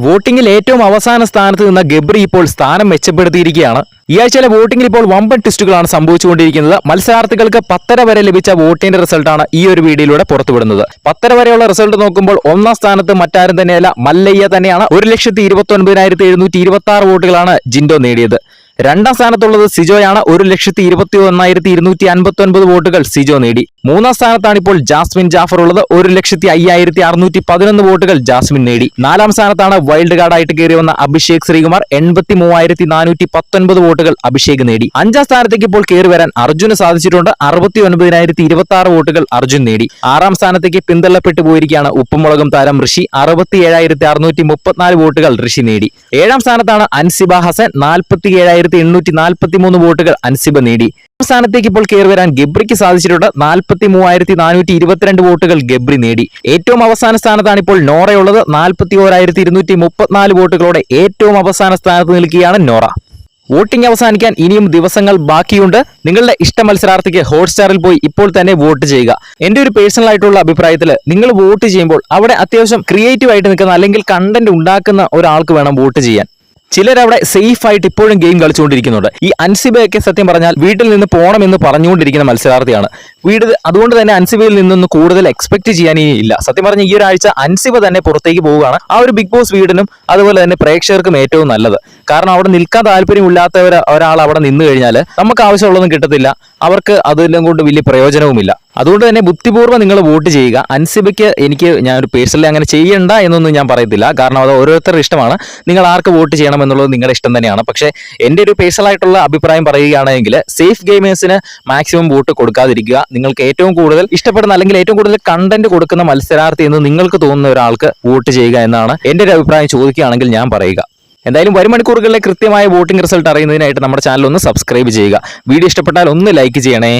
വോട്ടിംഗിൽ ഏറ്റവും അവസാന സ്ഥാനത്ത് നിന്ന ഗബ്രി ഇപ്പോൾ സ്ഥാനം മെച്ചപ്പെടുത്തിയിരിക്കുകയാണ്. ഈ ആഴ്ചയിലെ വോട്ടിംഗിൽ ഇപ്പോൾ വമ്പൻ ടിസ്റ്റുകളാണ് സംഭവിച്ചുകൊണ്ടിരിക്കുന്നത്. മത്സരാർത്ഥികൾക്ക് പത്തര വരെ ലഭിച്ച വോട്ടിന്റെ റിസൾട്ടാണ് ഈ ഒരു വീഡിയോയിലൂടെ പുറത്തുവിടുന്നത്. പത്തര വരെയുള്ള റിസൾട്ട് നോക്കുമ്പോൾ ഒന്നാം സ്ഥാനത്ത് മറ്റാരും തന്നെയല്ല മല്ലയ്യ തന്നെയാണ്. ഒരു ലക്ഷത്തി ഇരുപത്തി ഒൻപതിനായിരത്തി എഴുന്നൂറ്റി ഇരുപത്തി ആറ് വോട്ടുകളാണ് ജിൻഡോ നേടിയത്. രണ്ടാം സ്ഥാനത്തുള്ളത് സിജോയാണ്. ഒരു ലക്ഷത്തി ഇരുപത്തി ഒന്നായിരത്തി ഇരുന്നൂറ്റി അൻപത്തി ഒൻപത് വോട്ടുകൾ സിജോ നേടി. മൂന്നാം സ്ഥാനത്താണ് ഇപ്പോൾ ജാസ്മിൻ ജാഫർ ഉള്ളത്. ഒരു ലക്ഷത്തി അയ്യായിരത്തി അറുന്നൂറ്റി പതിനൊന്ന് വോട്ടുകൾ ജാസ്മിൻ നേടി. നാലാം സ്ഥാനത്താണ് വൈൽഡ് കാർഡായിട്ട് കയറി വന്ന അഭിഷേക് ശ്രീകുമാർ. എൺപത്തി മൂവായിരത്തി നാനൂറ്റി പത്തൊൻപത് വോട്ടുകൾ അഭിഷേക് നേടി. അഞ്ചാം സ്ഥാനത്തേക്ക് ഇപ്പോൾ കയറി വരാൻ അർജുന് സാധിച്ചിട്ടുണ്ട്. അറുപത്തി ഒൻപതിനായിരത്തി ഇരുപത്തി ആറ് വോട്ടുകൾ അർജുൻ നേടി. ആറാം സ്ഥാനത്തേക്ക് പിന്തള്ളപ്പെട്ടു പോയിരിക്കുകയാണ് ഉപ്പുമുളകും താരം ഋഷി. അറുപത്തി ഏഴായിരത്തി അറുന്നൂറ്റി മുപ്പത്തിനാല് വോട്ടുകൾ ഋഷി നേടി. ഏഴാം സ്ഥാനത്താണ് അൻസിബ ഹസൻ. നാൽപ്പത്തി ഏഴായിരത്തി എണ്ണൂറ്റി നാൽപ്പത്തി മൂന്ന് വോട്ടുകൾ അൻസിബ നേടി. സ്ഥാനത്തേക്ക് ഇപ്പോൾ കയറി വരാൻ ഗബ്രിക്ക് സാധിച്ചിട്ടുണ്ട്. നാൽപ്പത്തി മൂവായിരത്തി നാനൂറ്റി ഇരുപത്തിരണ്ട് വോട്ടുകൾ ഗബ്രി നേടി. ഏറ്റവും അവസാന സ്ഥാനത്താണ് ഇപ്പോൾ നോറയുള്ളത്. നാൽപ്പത്തി ഓരായിരത്തി ഇരുന്നൂറ്റി മുപ്പത്തിനാല് വോട്ടുകളോടെ ഏറ്റവും അവസാന സ്ഥാനത്ത് നിൽക്കുകയാണ് നോറ. വോട്ടിംഗ് അവസാനിക്കാൻ ഇനിയും ദിവസങ്ങൾ ബാക്കിയുണ്ട്. നിങ്ങളുടെ ഇഷ്ട മത്സരാർത്ഥിക്ക് ഹോട്ട്സ്റ്റാറിൽ പോയി ഇപ്പോൾ തന്നെ വോട്ട് ചെയ്യുക. എന്റെ ഒരു പേഴ്സണൽ ആയിട്ടുള്ള അഭിപ്രായത്തിൽ നിങ്ങൾ വോട്ട് ചെയ്യുമ്പോൾ അവിടെ അത്യാവശ്യം ക്രിയേറ്റീവ് ആയിട്ട് നിൽക്കുന്ന അല്ലെങ്കിൽ കണ്ടന്റ് ഉണ്ടാക്കുന്ന ഒരാൾക്ക് വേണം വോട്ട് ചെയ്യാൻ. ചിലരവിടെ സേഫ് ആയിട്ട് ഇപ്പോഴും ഗെയിം കളിച്ചുകൊണ്ടിരിക്കുന്നുണ്ട്. ഈ അൻസിബയൊക്കെ സത്യം പറഞ്ഞാൽ വീട്ടിൽ നിന്ന് പോകണമെന്ന് പറഞ്ഞുകൊണ്ടിരിക്കുന്ന മത്സരാർത്ഥിയാണ്. വീട് അതുകൊണ്ട് തന്നെ അൻസിബയിൽ നിന്നൊന്നും കൂടുതൽ എക്സ്പെക്ട് ചെയ്യാൻ ഇല്ല. സത്യം പറഞ്ഞ ഈ ഒരാഴ്ച അൻസിബ തന്നെ പുറത്തേക്ക് പോവുകയാണ്. ആ ഒരു ബിഗ് ബോസ് വീടിനും അതുപോലെ തന്നെ പ്രേക്ഷകർക്കും ഏറ്റവും നല്ലത്. കാരണം അവിടെ നിൽക്കാൻ താല്പര്യമില്ലാത്ത ഒരു- ഒരാൾ അവിടെ നിന്ന് കഴിഞ്ഞാൽ നമുക്ക് ആവശ്യമുള്ളതും കിട്ടത്തില്ല. അവർക്ക് അതെല്ലാം കൊണ്ട് വലിയ പ്രയോജനവുമില്ല. അതുകൊണ്ട് തന്നെ ബുദ്ധിപൂർവം നിങ്ങൾ വോട്ട് ചെയ്യുക. അൻസിബയ്ക്ക് എനിക്ക് ഞാൻ ഒരു പേഴ്സണലി അങ്ങനെ ചെയ്യണ്ട എന്നൊന്നും ഞാൻ പറയത്തില്ല. കാരണം അത് ഓരോരുത്തരുടെ ഇഷ്ടമാണ്. നിങ്ങൾ ആർക്ക് വോട്ട് ചെയ്യണം എന്നുള്ളത് നിങ്ങളുടെ ഇഷ്ടം തന്നെയാണ്. പക്ഷേ എന്റെ ഒരു പേഴ്സണൽ ആയിട്ടുള്ള അഭിപ്രായം പറയുകയാണെങ്കിൽ സേഫ് ഗെയിമേഴ്സിന് മാക്സിമം വോട്ട് കൊടുക്കാതിരിക്കുക. നിങ്ങൾക്ക് ഏറ്റവും കൂടുതൽ ഇഷ്ടപ്പെടുന്ന അല്ലെങ്കിൽ ഏറ്റവും കൂടുതൽ കണ്ടന്റ് കൊടുക്കുന്ന മത്സരാർത്ഥി എന്ന് നിങ്ങൾക്ക് തോന്നുന്ന ഒരാൾക്ക് വോട്ട് ചെയ്യുക എന്നാണ് എന്റെ ഒരു അഭിപ്രായം. ചോദിക്കുകയാണെങ്കിൽ ഞാൻ പറയുക. എന്തായാലും വരും മണിക്കൂറുകളിലെ കൃത്യമായ വോട്ടിംഗ് റിസൾട്ട് അറിയുന്നതിനായിട്ട് നമ്മുടെ ചാനൽ ഒന്ന് സബ്സ്ക്രൈബ് ചെയ്യുക. വീഡിയോ ഇഷ്ടപ്പെട്ടാൽ ഒന്ന് ലൈക്ക് ചെയ്യണേ.